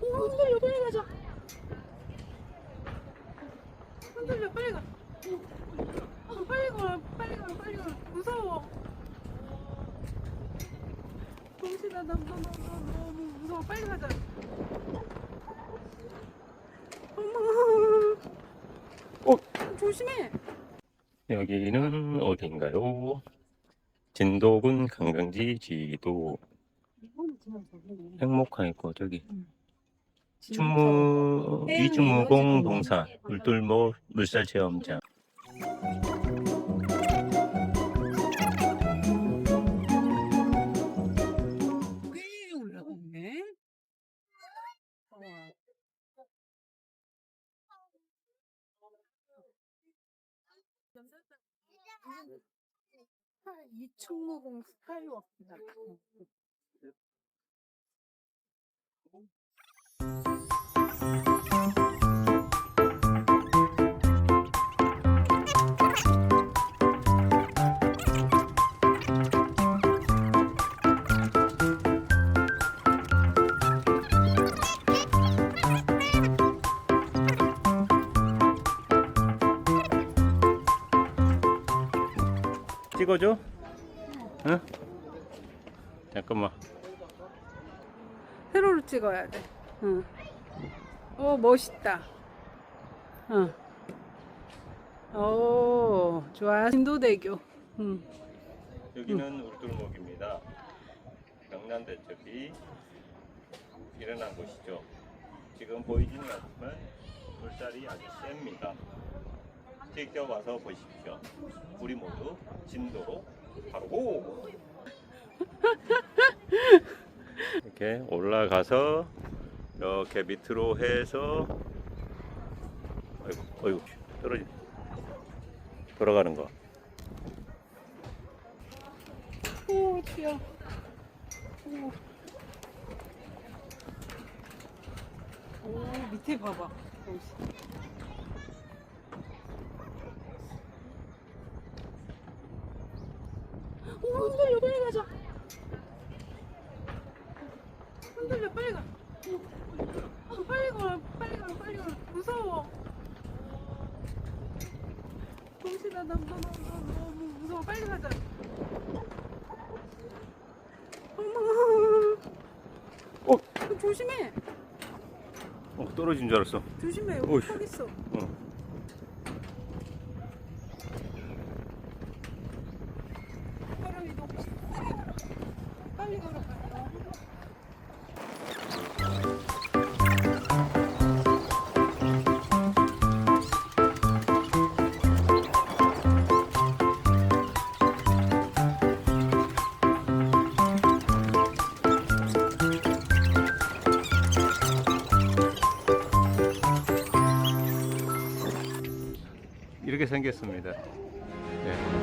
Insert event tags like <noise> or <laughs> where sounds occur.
오 흔들려 빨리 가자. 흔들려 빨리 가. 어, 빨리 가 빨리 가 빨리 가. 무서워. 동시나 나 너무 너무 무서워 빨리 가자. 어머. 어? 조심해. 여기는 어딘가요? 진도군 관광지 지도. 행복한 있고 저기. 진짜. 충무 이충무공. 동산 물돌모 물살 체험장 꽤 올라갔네. 어. 아, 이충무공 스카이워크다. 찍어줘? 응? 잠깐만 세로로 찍어야 돼. 응. 오, 멋있다. 응. 오, 좋아. 진도대교. 응. 여기는 울돌목입니다 경남대첩이 일어난 곳이죠 지금 보이지는 않지만 물살이 아주 셉니다 직접 와서 보십시오 우리 모두 진도로 가고 <laughs> 이렇게 올라가서 이렇게 밑으로 해서 아이고 아이고 떨어지 돌아가는 거 오, 귀여워. 오. 오, 밑에 봐봐. 흔들려, 빨리 가자. 흔들려, 빨리 가. 어, 빨리 가, 빨리 가, 빨리 가. 무서워. 동시나 나 너무, 너무, 너무 무서워. 빨리 가자. 어머. 어? 조심해. 어, 떨어진 줄 알았어 조심해. 여기 어이. 턱 있어. 응. 걸어 이렇게 생겼습니다. 네.